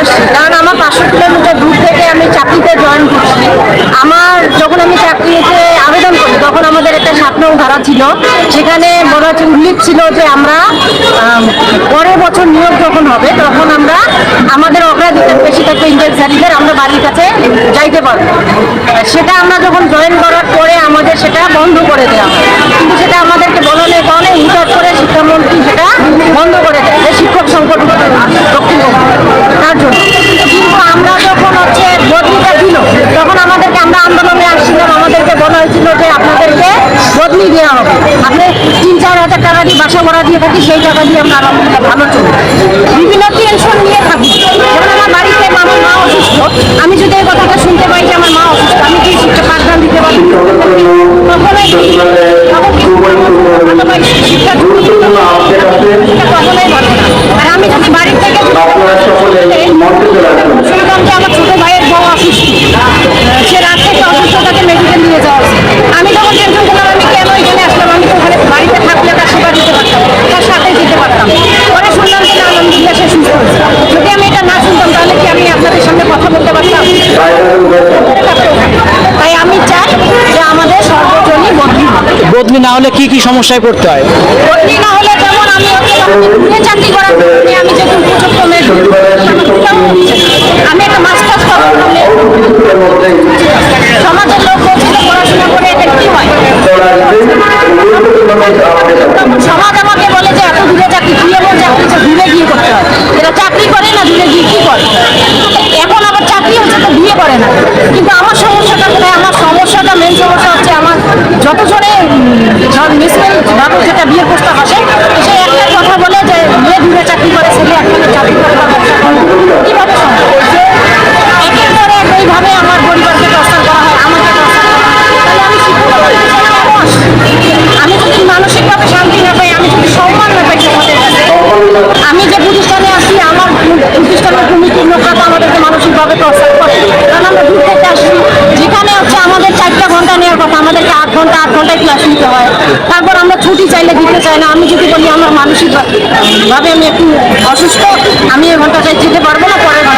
আসছি কারণ আমার পাঁচশো কিলোমিটার দূর থেকে আমি চাকরিতে জয়েন করছি। আমার যখন আমি চাকরিতে আবেদন করি, তখন আমাদের একটা স্বপ্ন ধারা ছিল। সেখানে বড় হচ্ছে, উল্লেখ ছিল যে আমরা পরের বছর নিয়োগ যখন হবে, তখন আমরা আমাদের অগ্রাধিকার, বেশি থাকবে ইন্ডেক্সারিদের আমরা বাড়ির কাছে যাইতে পারব। সেটা আমরা যখন জয়েন করার পরে আমাদের সেটা বন্ধ করে দেওয়া কিন্তু সেটা আমাদেরকে বলা নেই কারণে হুটাট করে শিক্ষামন্ত্রী সেটা বন্ধ করে দেয় যে শিক্ষক সংকট দক্ষিণবঙ্গ তার জন্য কিন্তু আমরা যখন হচ্ছে বদলিটা দিল তখন আমাদেরকে আমরা আন্দোলনে আসছিলাম আমাদেরকে বলা হয়েছিল যে আপনাদেরকে বদলি দেওয়া হবে আপনি তিন চার হাজার টাকা দিয়ে থাকি, সেই টাকা দিয়ে আমরা আলহামদুলিল্লাহ ভালো চলি বিভিন্ন টেনশন নিয়ে থাকি। যেমন আমার বাড়িতে আমার মা অসুস্থ। আমি যদি এই কথাটা শুনতে পাই যে আমার মা অসুস্থ, আমি কি শিখতে পাঠদান দিতে পারি তখন কিন্তু ভালো পাই শিক্ষা এটা কখনোই ঘটে না আর আমি যদি বাড়ির থেকে শুনলাম যে আমার ছোট ভাইয়ের বউ অসুস্থ সে রাত থেকে অসুস্থ তাকে মেডিকেল নিয়ে যাওয়া হয়েছে আমি তখন টেনশন করলাম আমি কেন এখানে আসলাম আমি তো ওখানে বাড়িতে থাকলে তার সেবা দিতে পারতাম তার সাথে যেতে পারতাম পরে শুনলাম যে না আলহামদুলিল্লাহ সে সুস্থ হয়েছে যদি আমি এটা না শুনতাম তাহলে কি আমি আপনাদের সামনে কথা বলতে পারতাম তাই আমি চাই যে আমাদের সর্বজনই বদলি হবে বদলি না হলে কি কি সমস্যায় পড়তে হয়? সমাজের লোক পড়াশোনা করে সমাজ আমাকে বলে যে এত দূরে চাকরি কি এমন চাকরি যে দূরে গিয়ে করতে হয় এরা চাকরি করে না দূরে গিয়ে কি করে এখন আবার চাকরি হচ্ছে তো বিয়ে করে না কিন্তু আমার সমস্যাটা কোথায় আমার সমস্যাটা মেন সমস্যা হচ্ছে আমার যত জনে ভাবে যেটা বিয়ের প্রস্তাব আসে সে একটা কথা বলে যে মেয়ে দূরে চাকরি করে, ছেলে একখানে চাকরি করে বা এক এইভাবে আমার পরিবারকে টর্চার করা হয়, আমাকে আমি শিক্ষিত মানসিকভাবে শান্তি না পাই, আমি যদি সম্মান না পাই সমাজের কাছে, আমি যে প্রতিষ্ঠানে আসি আমার প্রতিষ্ঠানের কমিটির লোকরা তো আমাদেরকে মানসিকভাবে টর্চার করে। কারণ আমরা দূর থেকে আসি। আট ঘণ্টা, আট ঘন্টায় ক্লাস নিতে হয়। তারপর আমরা ছুটি চাইলে দিতে চাই না। আমি যদি বলি আমার মানসিকভাবে আমি একটু অসুস্থ, আমি এই ঘন্টাটায় যেতে পারব না, পরের ঘণ্টা